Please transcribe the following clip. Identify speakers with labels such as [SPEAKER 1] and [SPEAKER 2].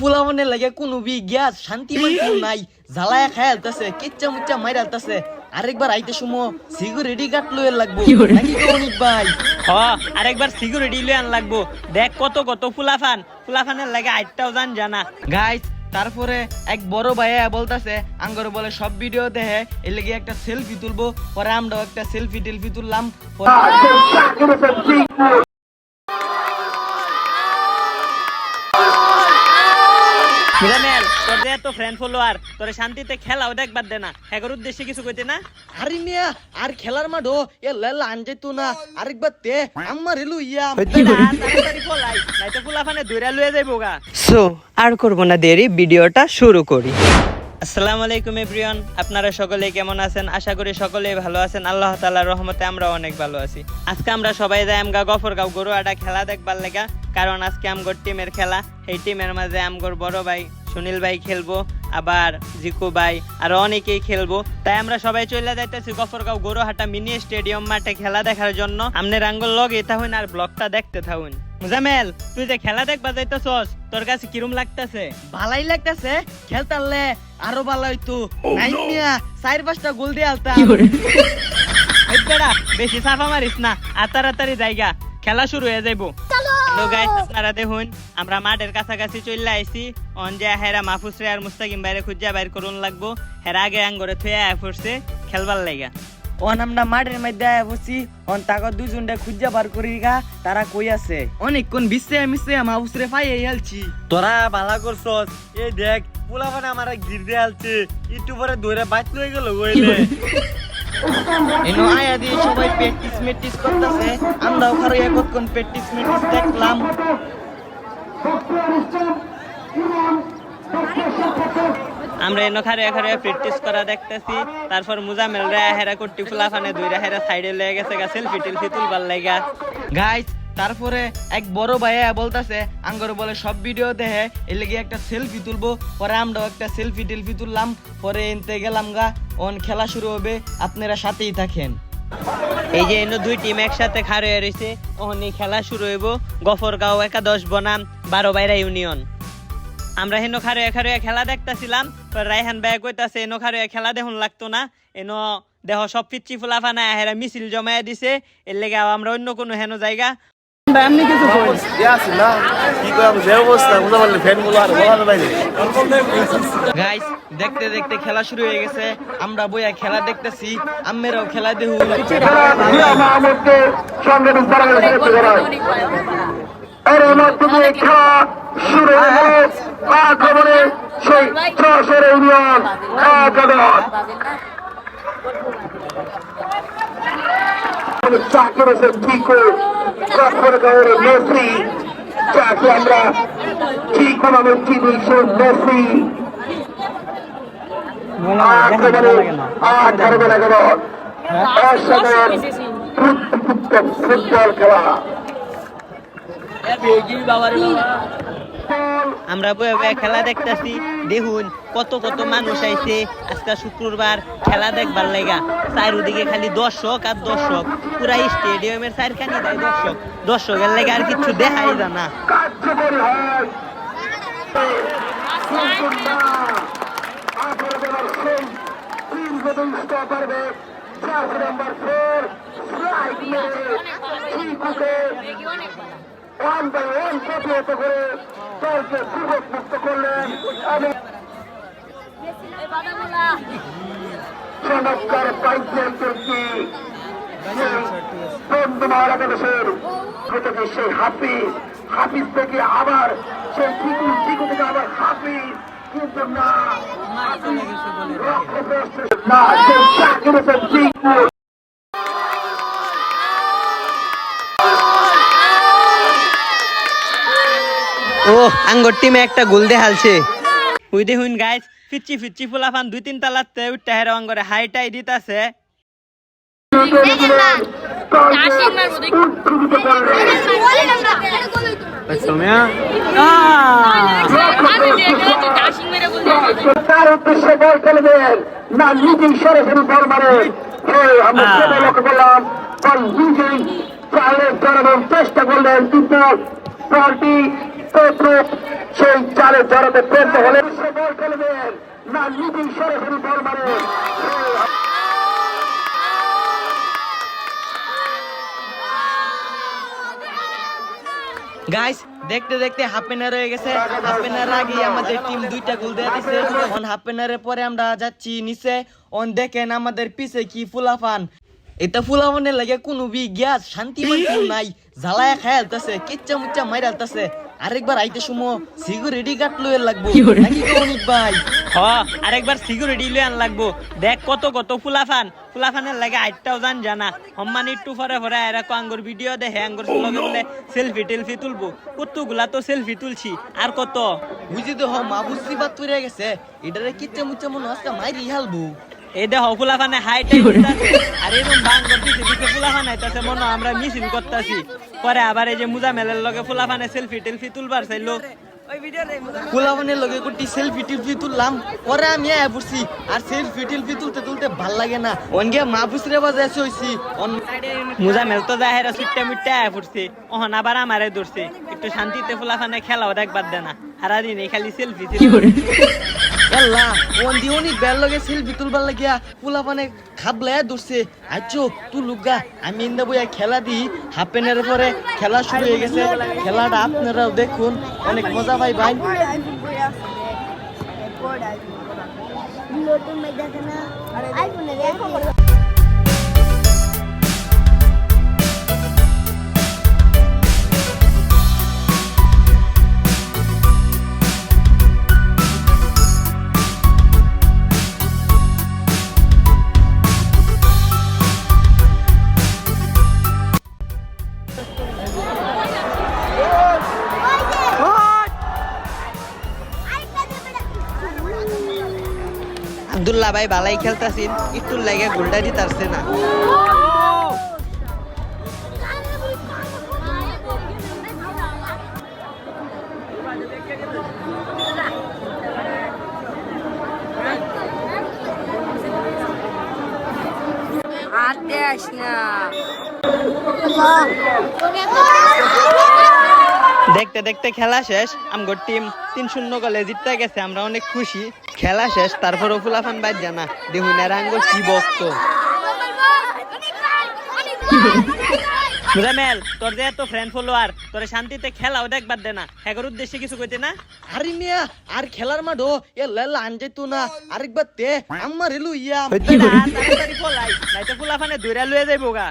[SPEAKER 1] ফুলামনের লাগে কোনো B gas শান্তি মান্তি নাই। জ্বালায় খায়ালতাছে কিচ্চা মুচ্চা মাইরালতাছে আরেকবার আইতে সুমো সিকিউরিটি গার্ড লয়ে লাগবো। নাকি অনেক ভাই?
[SPEAKER 2] হ আরেকবার সিকিউরিটি লয়ে আন লাগবো। দেখ কত কত ফুলাফান। ফুলাফানের লাগে আটটাও জান জানা।
[SPEAKER 1] গাইস তারপরে এক বড় ভাইয়া বলতাছে আঙ্গর বলে সব ভিডিও দেখে এর লেগে একটা সেলফি তুলবো। পরে আমরাও একটা সেলফি টেলফি তুললাম পরে
[SPEAKER 2] মিলামেল তোর যে এত ফ্রেন্ড ফলোয়ার তোর শান্তিতে খেলাও দেখবার দে না। হ্যাগর উদ্দেশ্যে কিছু কইতে না?
[SPEAKER 1] আরে মিয়া আর খেলার মাঠও এ লালা আন যেত না আরেকবার তে আমার এলু ইয়া।
[SPEAKER 2] তাড়াতাড়ি পলাই নাইতো ফুলাফানে দৌড়া লয়ে যাইবো গা। সো আর করব না দেরি ভিডিওটা শুরু করি। আসসালামু আলাইকুম, এভরিওয়ান। আপনারা সকলে কেমন আছেন? আশা করি সকলেই ভালো আছেন। আল্লাহ তাআলার রহমতে আমরা অনেক ভালো আছি। আজকে আমরা সবাই যাই আমগা গফরগাঁও গরু আডা খেলা দেখবার লেগা, কারণ আজকে আমগর টিমের খেলা। এই টিমের মাঝে আমগর বড় ভাই সুনীল ভাই খেলব, আবার জিকু ভাই, আর অনেকেই খেলব। তাই আমরা সবাই চলে যাইতেছি গফরগাঁও গরুহাটা মিনি স্টেডিয়াম মাঠে খেলা দেখার জন্য। আমনের আঙ্গুল লগে থাকুন আর ব্লগটা দেখতে থাকুন মুজামেল তুই যে খেলা দেখবা যাইতেছস তোর কাছে কিরম লাগতেছে?
[SPEAKER 1] ভালাই লাগতেছে? খেলতালে আরও ভালো হইতো। নাই মিয়া চার পাঁচটা গোল দিয়ে আলতাম
[SPEAKER 2] বেটা বেশি সাফা মারিস না আর তাড়াতাড়ি জায়গা খেলা শুরু হয়ে যাইবো। হ্যালো গাইস আপনারা দেখুন আমরা মাঠের কাছাকাছি চলে আইছি। অন যে হেরা মাহফুজ রে আর মুস্তাকিম বাইরে খুঁজা বাইর করুন লাগবো। হেরা আগে আঙ্গরে থুয়ে আয় পড়ছে খেলবার লাগা
[SPEAKER 1] অন আমরা মাঠের মধ্যে আয়া বসি অন তাকে দুজনটা খুঁজা বার করি গা তারা কই আছে? অনেকক্ষণ বিশ্বে মিশে আমার উসরে পাই হেলছি
[SPEAKER 3] তোরা ভালো করছস এই দেখ পোলা মানে আমার গির দিয়ে আলছে একটু পরে দৌড়ে বাইত লয়ে গেল ওইলে
[SPEAKER 1] এনো আয়া দিয়ে সবাই প্র্যাকটিস মেটিস করতেছে আমরাও খারো একক্ষণ প্র্যাকটিস মেটিস দেখলাম।
[SPEAKER 2] আমরা এনো খারে প্র্যাকটিস করা দেখতেছি। তারপর মুজামেল রে হেরা কুট্টি ফুলাফানে দুইরা হেরা সাইডে লয়ে গেছে গা সেলফি টেলফি তুলবার লাগা
[SPEAKER 1] গাইস তারপরে এক বড় ভাইয়া বলতাছে, আঙ্গর বলে, সব ভিডিও দেখে এর লেগে একটা সেলফি তুলবো। পরে আমরাও একটা সেলফি টেলফি তুললাম। পরে এনতে গেলাম গা, অন খেলা শুরু হবে, আপনারা সাথেই থাকেন।
[SPEAKER 2] এই যে এনো দুই টিম একসাথে খারে রয়েছে ওহনি খেলা শুরু হইব। গফরগাঁও একাদশ বনাম, বারো বাইরা ইউনিয়ন। আমরা হেনো খারে খারে খেলা দেখতাছিলাম তো রাইহান ভাই কইতাছে এনো খারে খেলা দেখুন লাগতো না এনো দেহ সব পিচ্ছি ফুলাফানা হেরা মিছিল জমায়ে দিছে এর লেগে আমরা অন্য কোনো হেনো জায়গা
[SPEAKER 1] গাইস দেখতে দেখতে খেলা শুরু হয়ে গেছে আমরা বইয়া খেলা দেখতেছি আম্মেরাও খেলা দেহু
[SPEAKER 4] খেলা শুরু আক্রমণে সেই ছশোর ইউনিয়ন চাকরি ঠিকও গফরগাঁওয়ের মেসি। যাকে আমরা ঠিক ভাবে চিনি সে মেসি। আক্রমণে বেলা গেল অসাধারণ ফুটবল খেলা।
[SPEAKER 2] আমরা বয়ে বয়ে খেলা দেখতাছি। দেখুন কত কত মানুষ আইছে। আজকে শুক্রবার খেলা দেখবার লাগা। চারিদিকে খালি দর্শক আর দর্শক। পুরা স্টেডিয়ামের চারখানি দেয় দর্শক। দর্শকের লেগে আর কিছু দেখাই যায় না।
[SPEAKER 4] কার্যকরী হয় আঠারো বেলার সেই দীর্ঘদিন পারবে চার নম্বর ফোর স্ট্রাইক মেরে চিকুকে ওয়ান বাই ওয়ান প্রতিহত করে। দলকে সুযোগ মুক্ত করলেন এবং চমৎকার পাইপলাইন চলছি থেকে সেই হাফিজ হাফিজ থেকে আবার সেই চিকু চিকু থেকে আবার হাফিজ কিন্তু না। না সেই চাকরি
[SPEAKER 2] ও আঙ্গর টিমে একটা গোল দেখালছে ওই দেখুন গাইস ফিচ্চি ফিচ্চি ফুলাফান দুই তিন তালাতে উঠতে হেরা আঙ্গরে হাইটাই দিতাছে।
[SPEAKER 4] তার উদ্দেশ্যে বল খেলবেন না নিজেই সরাসরি বল মারেন আমরা লক্ষ্য করলাম নিজেই চালের চেষ্টা করলেন কিন্তু বলটি সেই জড়াতে হলে না সরাসরি বল মারেন
[SPEAKER 1] গাইস দেখতে দেখতে হাফ এনার হয়ে গেছে। হাফ এনার আগে আমাদের টিম দুইটা গোল দিয়ে দিছে। অন হাফ এনারের পরে আমরা যাচ্ছি নিচে। অন দেখেন আমাদের পিছে কি ফুলাফান। এটা ফুলাফানের লাগে কোনো বি গ্যাস শান্তি নাই। জ্বালায় খায় আলতাছে কিচ্চা মুচ্চা মাইর আলতাছে আরেকবার আইতে সময় সিকিউরিটি গার্ড লয়ে লাগবো। নাকি কৌনিক ভাই?
[SPEAKER 2] হ আরেকবার সিকিউরিটি লই আন লাগবো। দেখ কত কত ফুলাফান। ফুলাফানের লাগে আটটাও জান জানা। সম্মান একটু পরে পরে এরকম আঙ্গুর ভিডিও দেখে আঙ্গুর লগে বলে সেলফি টেলফি তুলবো। কতগুলা তো সেলফি তুলছি। আর কত?
[SPEAKER 1] বুঝি তো হ মা বুঝছি বাত তুই গেছে। এটারে কিচ্চা মুচ্চা মনে আজকে মাইরি হালবো?
[SPEAKER 2] এই দেহ ফুলাফানে হাইটাই আর এরকম বাং করতেছে দিকে ফুলাফান আইতাছে মনে আমরা মিছিল করতেছি। পরে আবার এই যে মুজা মেলের লগে ফুলাফানে সেলফি টেলফি তুলবার চাইলো।
[SPEAKER 1] ফুলাবানের লগে কোটি সেলফি টিলফি তুললাম, পরে আমি আয়া পড়ছি, আর সেলফি টিলফি তুলতে তুলতে ভালো লাগে না। অনগে মা বুসরে বাজে হইছি, অন
[SPEAKER 2] মুজা মেল তো জাহেরা সুট্টা মুট্টা আয়া ফুটছে ওহন আবার আমারে ধরছে। একটু শান্তিতে ফুলাফানে খেলাও দেখবার দে না সারাদিন এই খালি সেলফি
[SPEAKER 1] এল্লা অন দি অনেক বেল লগে সেলফি তুলবার লাগিয়া ফুলাবানে খাবলে দূরছে আচ্ছো তু লুগা আমি ইন্দা বইয়া খেলা দি হাফ প্যান্টের পরে খেলা শুরু হয়ে গেছে। খেলাটা আপনারাও দেখুন, অনেক মজা পাই ভাই
[SPEAKER 2] আব্দুল্লাহ ভাই বালাই খেলতাছিন একটু লাগে গোলটা দিতারছে না।
[SPEAKER 5] হাত দেস না।
[SPEAKER 2] দেখতে দেখতে খেলা শেষ আমগোর টিম তিন শূন্য গোলে জিততে গেছে আমরা অনেক খুশি। খেলা শেষ তারপরও ফুলাফান বাদ জানা দেখুন আঙ্গুর কি বক্ত? মুজামেল তোর যে এত ফ্রেন্ড ফলোয়ার তোর শান্তিতে খেলাও দেখবার দে না। এগোর উদ্দেশ্যে কিছু কইতে না?
[SPEAKER 1] আরে মিয়া আর খেলার মাঠও এ লাল আনজাইতো না। আরেকবার তে আমার এলু ইয়া
[SPEAKER 2] তাড়াতাড়ি ফলাই নাইতো ফুলাফানে দৌড়া লয়ে যাইবো গা।